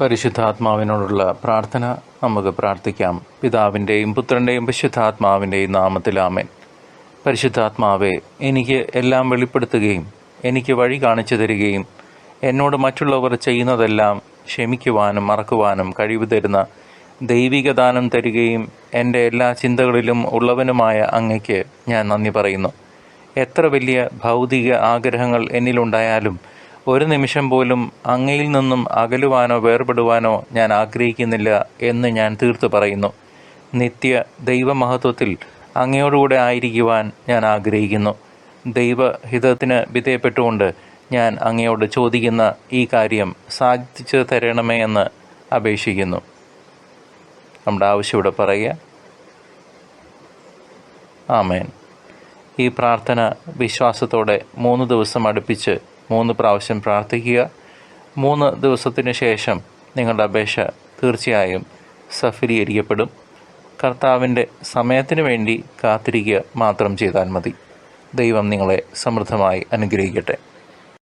പരിശുദ്ധാത്മാവിനോടുള്ള പ്രാർത്ഥന നമുക്ക് പ്രാർത്ഥിക്കാം. പിതാവിന്റെയും പുത്രന്റെയും പരിശുദ്ധാത്മാവിന്റെയും നാമത്തിലാമൻ പരിശുദ്ധാത്മാവെ എനിക്ക് എല്ലാം വെളിപ്പെടുത്തുകയും എനിക്ക് വഴി കാണിച്ചു തരികയും എന്നോട് മറ്റുള്ളവർ ചെയ്യുന്നതെല്ലാം ക്ഷമിക്കുവാനും മറക്കുവാനും കഴിവ് തരുന്ന ദൈവിക ദാനം തരികയും എന്റെ എല്ലാ ചിന്തകളിലും ഉള്ളവനുമായ അങ്ങയ്ക്ക് ഞാൻ നന്ദി പറയുന്നു. എത്ര വലിയ ഭൗതിക ആഗ്രഹങ്ങൾ എന്നിലുണ്ടായാലും ഒരു നിമിഷം പോലും അങ്ങയിൽ നിന്നും അകലുവാനോ വേർപെടുവാനോ ഞാൻ ആഗ്രഹിക്കുന്നില്ല എന്ന് ഞാൻ തീർത്തു പറയുന്നു. നിത്യ ദൈവമഹത്വത്തിൽ അങ്ങയോടുകൂടെ ആയിരിക്കുവാൻ ഞാൻ ആഗ്രഹിക്കുന്നു. ദൈവഹിതത്തിന് വിധേയപ്പെട്ടുകൊണ്ട് ഞാൻ അങ്ങയോട് ചോദിക്കുന്ന ഈ കാര്യം സാധിച്ചു തരണമേ എന്ന് അപേക്ഷിക്കുന്നു. നമ്മുടെ ആവശ്യം ഇവിടെ പറയുക. ആമേൻ. ഈ പ്രാർത്ഥന വിശ്വാസത്തോടെ മൂന്ന് ദിവസം അടുപ്പിച്ച് മൂന്ന് പ്രാവശ്യം പ്രാർത്ഥിക്കുക. മൂന്ന് ദിവസത്തിന് ശേഷം നിങ്ങളുടെ അപേക്ഷ തീർച്ചയായും സഫലീകരിക്കപ്പെടും. കർത്താവിന്റെ സമയത്തിന് വേണ്ടി കാത്തിരിക്കുക മാത്രം ചെയ്താൽ മതി. ദൈവം നിങ്ങളെ സമൃദ്ധമായി അനുഗ്രഹിക്കട്ടെ.